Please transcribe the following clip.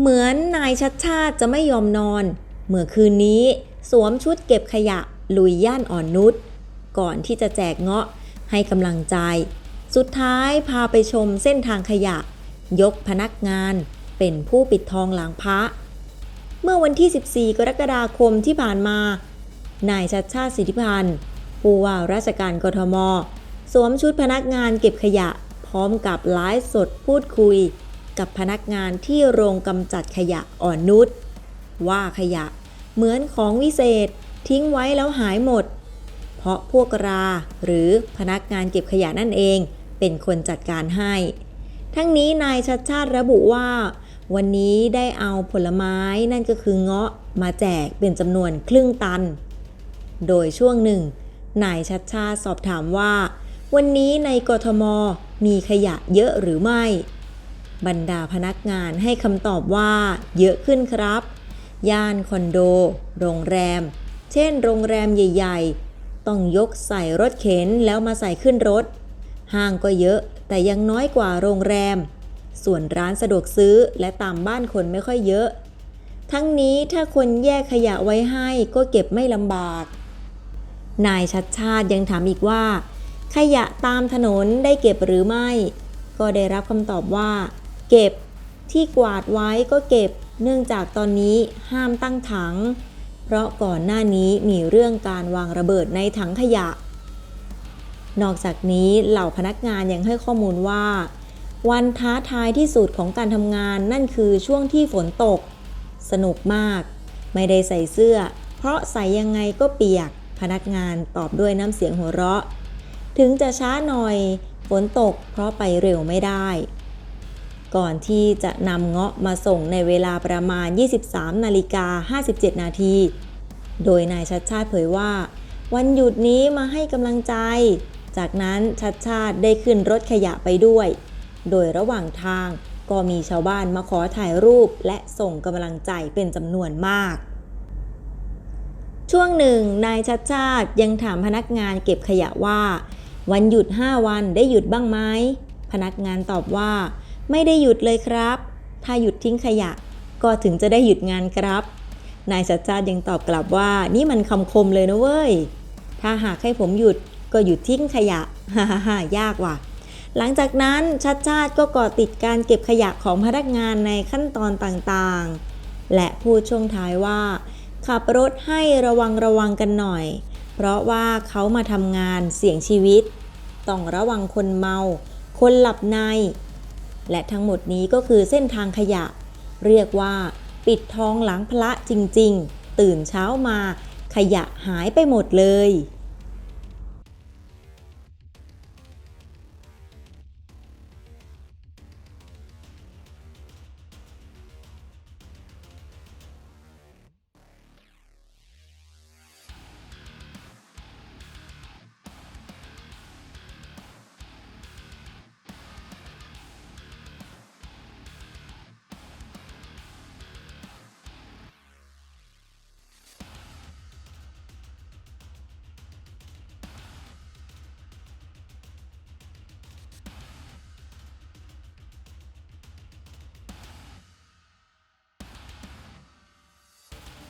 เหมือนนายชัดชาติจะไม่ยอมนอน เมื่อคืนนี้ สวมชุดเก็บขยะลุยย่านอ่อนนุชก่อนที่จะแจกเงาะให้กำลังใจ สุดท้ายพาไปชมเส้นทางขยะ ยกพนักงานเป็นผู้ปิดทองหลังพระ เมื่อวันที่ 14 กรกฎาคมที่ผ่านมา นายชัดชาติสิทธิพันธ์ผู้ว่าราชการกทม สวมชุดพนักงานเก็บขยะ พร้อมกับไลฟ์สดพูดคุย กับพนักงานที่โรงกำจัดขยะอ่อนนุชว่าขยะเหมือนของวิเศษทิ้งไว้แล้วหายหมด เพราะพวกราหรือพนักงานเก็บขยะนั่นเองเป็นคนจัดการให้ ทั้งนี้นายชัดชาติระบุว่า วันนี้ได้เอาผลไม้นั่นก็คือเงาะมาแจกเป็นจำนวนครึ่งตัน โดยช่วงหนึ่งนายชัดชาติสอบถามว่า วันนี้ในกทมมีขยะเยอะหรือไม่ บรรดาพนักงานให้คำตอบว่า เยอะขึ้นครับ ย่านคอนโด โรงแรม เช่น โรงแรมใหญ่ ๆ ต้องยกใส่รถเข็นแล้วมาใส่ขึ้นรถ ห้างก็เยอะ แต่ยังน้อยกว่าโรงแรม ส่วนร้านสะดวกซื้อและตามบ้านคนไม่ค่อยเยอะ ทั้งนี้ถ้าคนแยกขยะไว้ให้ก็เก็บไม่ลำบาก นายชัดชาติยังถามอีกว่า ขยะตามถนนได้เก็บหรือไม่ ก็ได้รับคำตอบว่า เก็บที่กวาดไว้ก็เก็บ เนื่องจากตอนนี้ห้ามตั้งถัง เพราะก่อนหน้านี้มีเรื่องการวางระเบิดในถังขยะ นอกจากนี้เหล่าพนักงานยังให้ข้อมูลว่า วันท้าทายที่สุดของการทำงานนั่นคือช่วงที่ฝนตก สนุกมาก ไม่ได้ใส่เสื้อ เพราะใส่ยังไงก็เปียก พนักงานตอบด้วยน้ำเสียงหัวเราะ ถึงจะช้าหน่อย ฝนตกเพราะไปเร็วไม่ได้ ก่อนที่จะนำเงาะมาส่งในเวลาประมาณ 23นาฬิกา57 นาที โดยนายชัดชาติเผยว่า วันหยุดนี้มาให้กำลังใจ จากนั้นชัดชาติได้ขึ้นรถขยะไปด้วย โดยระหว่างทางก็มีชาวบ้านมาขอถ่ายรูปและส่งกำลังใจเป็นจำนวนมาก ช่วงหนึ่งนายชัดชาติยังถามพนักงานเก็บขยะว่า วันหยุด 5 วันได้หยุดบ้างไหมพนักงานตอบว่า ไม่ได้หยุดเลยครับ ถ้าหยุดทิ้งขยะ ก็ถึงจะได้หยุดงานครับ นายชัดชาติยังตอบกลับว่า นี่มันคำคมเลยนะเว้ย ถ้าหากให้ผมหยุดก็หยุดทิ้งขยะ ฮ่าฮ่าฮ่ายากว่ะ หลังจากนั้นชัดชาติก็ก่อติดการเก็บขยะของพนักงานในขั้นตอนต่างๆ และพูดช่วงท้ายว่า ขับรถให้ระวังระวังกันหน่อย เพราะว่าเขามาทำงานเสี่ยงชีวิต ต้องระวังคนเมา คนหลับใน และทั้งหมดนี้ก็คือเส้นทางขยะ เรียกว่า ปิดทองหลังพระจริงๆ ตื่นเช้ามาขยะหายไปหมดเลย